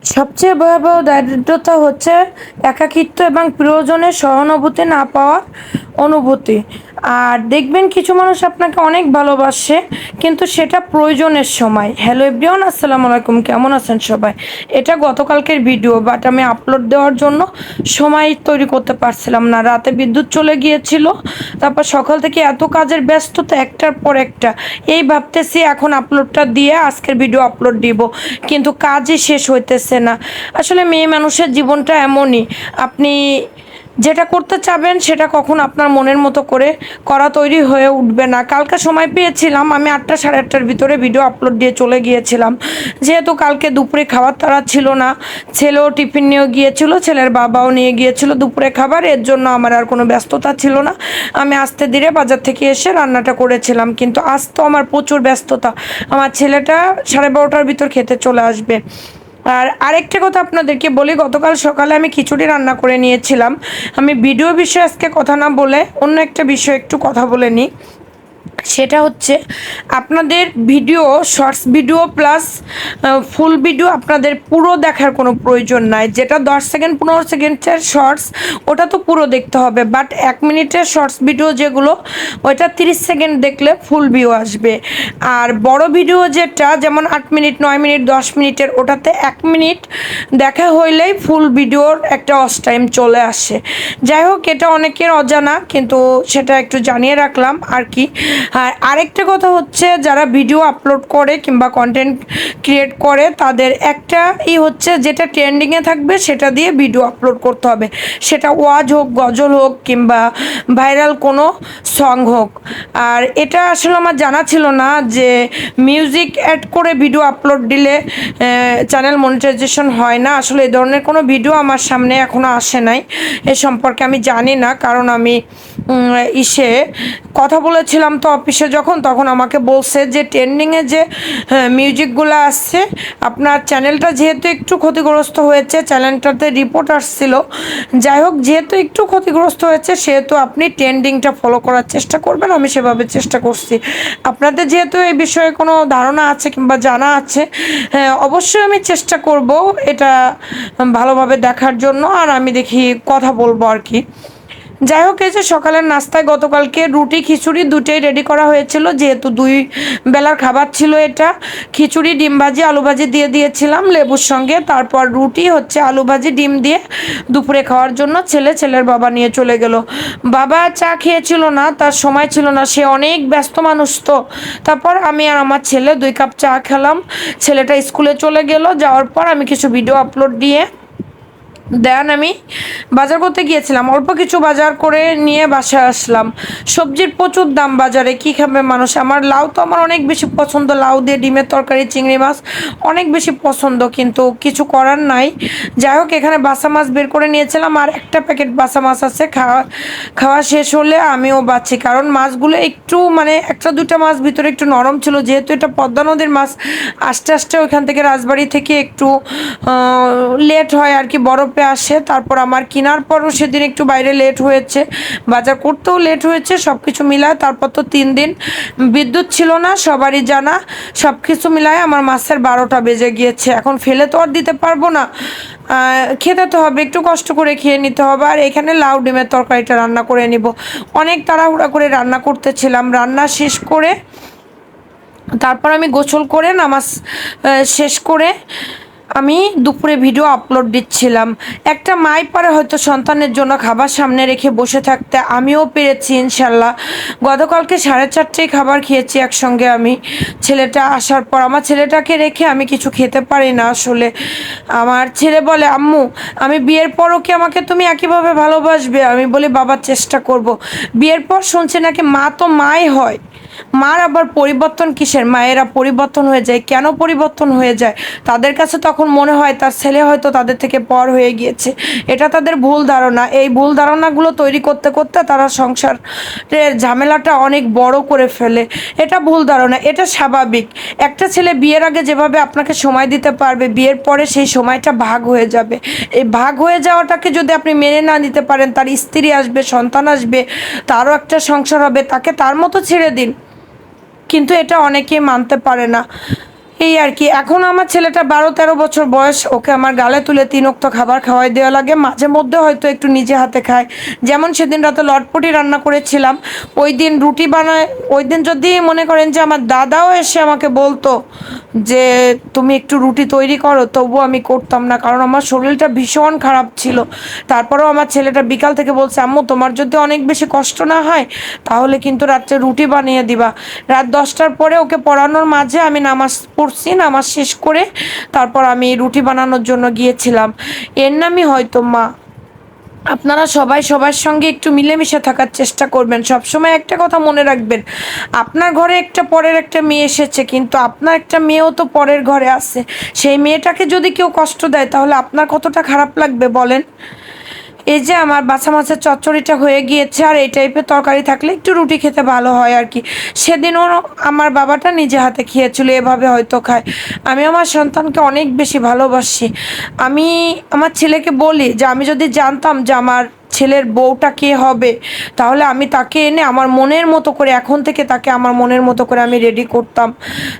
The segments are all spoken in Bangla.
সবচেয়ে ভয়াবহ দারিদ্রতা হচ্ছে একাকিত্ব এবং প্রিয়জনের সহানুভূতি না পাওয়ার অনুভূতি। আর দেখবেন কিছু মানুষ আপনাকে অনেক ভালোবাসে, কিন্তু সেটা প্রয়োজনের সময়। হ্যালো এভরিওয়ান আসসালামু আলাইকুম, কেমন আছেন সবাই? এটা গতকালকের ভিডিও বাট আমি আপলোড দেওয়ার জন্য সময় তৈরি করতে পারছিলাম না। রাতে বিদ্যুৎ চলে গিয়েছিল, তারপর সকাল থেকে এত কাজের ব্যস্ততা একটার পর একটা। এই ভাবতেছি এখন আপলোডটা দিয়ে আজকের ভিডিও আপলোড দিব, কিন্তু কাজই শেষ হইতেছে না। আসলে মেয়ে মানুষের জীবনটা এমনই, আপনি যেটা করতে চাবেন সেটা কখন আপনার মনের মতো করে করা তৈরি হয়ে উঠবে না। কালকে সময় পেয়েছিলাম, আমি আটটা সাড়ে আটটার ভিতরে ভিডিও আপলোড দিয়ে চলে গিয়েছিলাম। যেহেতু কালকে দুপুরে খাবার তারা ছিল না, ছেলেও টিফিন নিয়ে গিয়েছিল, ছেলের বাবাও নিয়ে গিয়েছিল দুপুরে খাবার, এর জন্য আমার আর কোনো ব্যস্ততা ছিল না। আমি আসতে ধীরে বাজার থেকে এসে রান্নাটা করেছিলাম, কিন্তু আজ তো আমার প্রচুর ব্যস্ততা। আমার ছেলেটা সাড়ে বারোটার ভিতর খেতে চলে আসবে। আর আরেকটা কথা আপনাদেরকে বলি, গতকাল সকালে আমি খিচুড়ি রান্না করে নিয়েছিলাম। আমি ভিডিও বিষয়ে আজকে কথা না বলে অন্য একটা বিষয়ে একটু কথা বলে নিই। সেটা হচ্ছে, আপনাদের video, shorts video plus full video আপনাদের পুরো দেখার কোনো প্রয়োজন নাই। যেটা দশ সেকেন্ড, পনেরো সেকেন্ডের শর্টস, ওটা তো পুরো দেখতে হবে। বাট এক মিনিটের শর্টস ভিডিও যেগুলো, ওইটা তিরিশ সেকেন্ড দেখলে ফুল ভিউ আসবে। আর বড় ভিডিও যেটা, যেমন আট মিনিট, নয় মিনিট, দশ মিনিটের, ওটাতে এক মিনিট দেখা হইলেই ফুল ভিডিওর একটা অস টাইম চলে আসে। যাই হোক, এটা অনেকের অজানা, কিন্তু সেটা একটু জানিয়ে রাখলাম আর কি। আর আরেকটা কথা হচ্ছে, যারা ভিডিও আপলোড করে কিংবা কন্টেন্ট ক্রিয়েট করে, তাদের একটা ই হচ্ছে, যেটা ট্রেন্ডিংয়ে থাকবে, সেটা দিয়ে ভিডিও আপলোড করতে হবে। সেটা ওয়াজ হোক, গজল হোক, কিংবা ভাইরাল কোনো সং হোক। আর এটা আসলে আমার জানা ছিল না যে মিউজিক অ্যাড করে ভিডিও আপলোড দিলে চ্যানেল মনিটাইজেশন হয় না। আসলে এই ধরনের কোনো ভিডিও আমার সামনে এখনও আসে নাই। এ সম্পর্কে আমি জানি না, কারণ আমি ইসে কথা বলেছিলাম তো অফিসে যখন তখন আমাকে বলছে যে ট্রেন্ডিংয়ে যে মিউজিকগুলো আসছে আপনার চ্যানেলটা যেহেতু একটু ক্ষতিগ্রস্ত হয়েছে চ্যানেলটাতে রিপোর্ট আসছিল যাই হোক যেহেতু একটু ক্ষতিগ্রস্ত হয়েছে সেহেতু আপনি ট্রেন্ডিংটা ফলো করার চেষ্টা করবেন আমি সেভাবে চেষ্টা করছি। আপনাদের যেহেতু এই বিষয়ে কোনো ধারণা আছে কিংবা জানা আছে হ্যাঁ, অবশ্যই আমি চেষ্টা করব এটা ভালোভাবে দেখার জন্য আর আমি দেখি কথা বলব আর কি। যাই হোক, এই যে সকালের নাস্তায় গতকালকে রুটি, খিচুড়ি দুটোই রেডি করা হয়েছিল। যেহেতু দুই বেলার খাবার ছিল এটা, খিচুড়ি, ডিম ভাজি, আলু ভাজি দিয়ে দিয়েছিলাম লেবুর সঙ্গে। তারপর রুটি হচ্ছে আলু ভাজি, ডিম দিয়ে দুপুরে খাওয়ার জন্য ছেলে ছেলের বাবা নিয়ে চলে গেল। বাবা চা খেয়েছিল না, তার সময় ছিল না, সে অনেক ব্যস্ত মানুষ তো। তারপর আমি আর আমার ছেলে দুই কাপ চা খেলাম। ছেলেটা স্কুলে চলে গেল, যাওয়ার পর আমি কিছু ভিডিও আপলোড দিয়ে দেন আমি বাজার করতে গিয়েছিলাম। অল্প কিছু বাজার করে নিয়ে বাসায় আসলাম। সবজির প্রচুর দাম বাজারে, কি খাবে মানুষ? আমার লাউ তো আমার অনেক বেশি পছন্দ। লাউ দিয়ে ডিমের তরকারি, চিংড়ি মাছ অনেক বেশি পছন্দ, কিন্তু কিছু করার নাই। যাই হোক, এখানে বাসা মাছ বের করে নিয়েছিলাম আর একটা প্যাকেট বাসা মাছ আছে। খাওয়া খাওয়া শেষ হলে আমিও বাঁচি, কারণ মাছগুলো একটু মানে একটা দুটা মাছ ভিতরে একটু নরম ছিল। যেহেতু এটা পদ্মা নদীর মাছ, আস্তে আস্তে ওইখান থেকে রাজবাড়ি থেকে একটু লেট হয় আর কি, বরফে আসে, তারপর আমার কেনার পরও সেদিন একটু বাইরে লেট হয়েছে। বাজার করতেও লেট হয়েছে সব কিছু মিলায় তারপর তো তিন দিন। বিদ্যুৎ ছিল না, সবারই জানা সব কিছু মিলায় আমার মাছের বারোটা বেজে গিয়েছে। এখন ফেলে তো আর দিতে পারব না। খেতে তো হবে, একটু কষ্ট করে খেয়ে নিতে হবে। আর এখানে লাউ ডিমের তরকারিটা রান্না করে নিব। অনেক তাড়াহুড়া করে রান্না করতেছিলাম। রান্না শেষ করে, তারপর আমি গোসল করে নামাজ শেষ করে আমি দুপুরে ভিডিও আপলোড দিচ্ছিলাম। একটা মাই পারে হয়তো সন্তানের জন্য খাবার সামনে রেখে বসে থাকতে আমিও পেরেছি ইনশাল্লাহ। গতকালকে সাড়ে চারটেই খাবার খেয়েছি একসঙ্গে আমি। ছেলেটা আসার পর আমার ছেলেটাকে রেখে আমি কিছু খেতে পারি না আসলে। আমার ছেলে বলে, আম্মু, আমি বিয়ের পরও কি আমাকে তুমি একইভাবে ভালোবাসবে? আমি বলি বাবার চেষ্টা করব। বিয়ের পর শুনছি নাকি মা তো মাই হয়। মার আবার পরিবর্তন কিসের? মায়েরা পরিবর্তন হয়ে যায়। কেন পরিবর্তন হয়ে যায়? তাদের কাছে তখন মনে হয় তার ছেলে হয়তো তাদের থেকে পর হয়ে গিয়েছে। এটা তাদের ভুল ধারণা। এই ভুল ধারণাগুলো তৈরি করতে করতে তারা সংসারের ঝামেলাটা অনেক বড় করে ফেলে। এটা ভুল ধারণা। এটা স্বাভাবিক। একটা ছেলে বিয়ের আগে যেভাবে আপনাকে সময় দিতে পারবে, বিয়ের পরে সেই সময়টা ভাগ হয়ে যাবে। এই ভাগ হয়ে যাওয়াটাকে যদি আপনি মেনে না নিতে পারেন, তার স্ত্রী আসবে, সন্তান আসবে, তারও একটা সংসার হবে, তাকে তার মতো ছেড়ে দিন। কিন্তু এটা অনেকে মানতে পারে না। এই আর কি, এখন আমার ছেলেটা বারো তেরো বছর বয়স, ওকে আমার গালে তুলে তিন অক্ত খাবার খাওয়াই দেওয়া লাগে, মাঝে মধ্যে হয়তো একটু নিজে হাতে খায়। যেমন সেদিন রাতে লটপটি রান্না করেছিলাম, ওই দিন রুটি বানায়, ওই দিন যদি মনে করেন যে আমার দাদাও এসে আমাকে বলতো যে তুমি একটু রুটি তৈরি করো, তবুও আমি করতাম না, কারণ আমার শরীরটা ভীষণ খারাপ ছিল। তারপরেও আমার ছেলেটা বিকাল থেকে বলছে, আম্মু, তোমার যদি অনেক বেশি কষ্ট না হয়, তাহলে কিন্তু রাত্রে রুটি বানিয়ে দিবা। রাত দশটার পরে ওকে পড়ানোর মাঝে আমি নামাজ পড়ছি, নামাজ শেষ করে তারপর আমি রুটি বানানোর জন্য গিয়েছিলাম। এর নামই হয়তো মা। আপনারা সবাই সবার সঙ্গে একটু মিলেমিশে থাকার চেষ্টা করবেন। সবসময় একটা কথা মনে রাখবেন, আপনার ঘরে একটা পরের একটা মেয়ে এসেছে, কিন্তু আপনার একটা মেয়েও তো পরের ঘরে আছে। সেই মেয়েটাকে যদি কেউ কষ্ট দেয়, তাহলে আপনার কতটা খারাপ লাগবে বলেন? এই যে আমার বাছা মাছের চচ্চড়িটা হয়ে গিয়েছে, আর এই টাইপের তরকারি থাকলে একটু রুটি খেতে ভালো হয় আর কি। সেদিনও আমার বাবাটা নিজে হাতে খেয়েছিল, এভাবে হয়তো খায়। আমি আমার সন্তানকে অনেক বেশি ভালোবাসি। আমি আমার ছেলেকে বলি যে, আমি যদি জানতাম যে আমার ছেলের বউটা কে হবে? তাহলে আমি তাকে এনে আমার মনের মতো করে, এখন থেকে তাকে আমার মনের মতো করে আমি রেডি করতাম।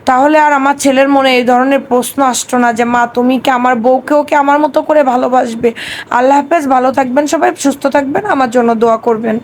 তাহলে আর আমার ছেলের মনে এই ধরনের প্রশ্ন আসতো না যে, মা, তুমি কি আমার বউকেও কি আমার মতো করে ভালোবাসবে? আল্লাহ হাফেজ, ভালো থাকবেন সবাই, সুস্থ থাকবেন, আমার জন্য দোয়া করবেন।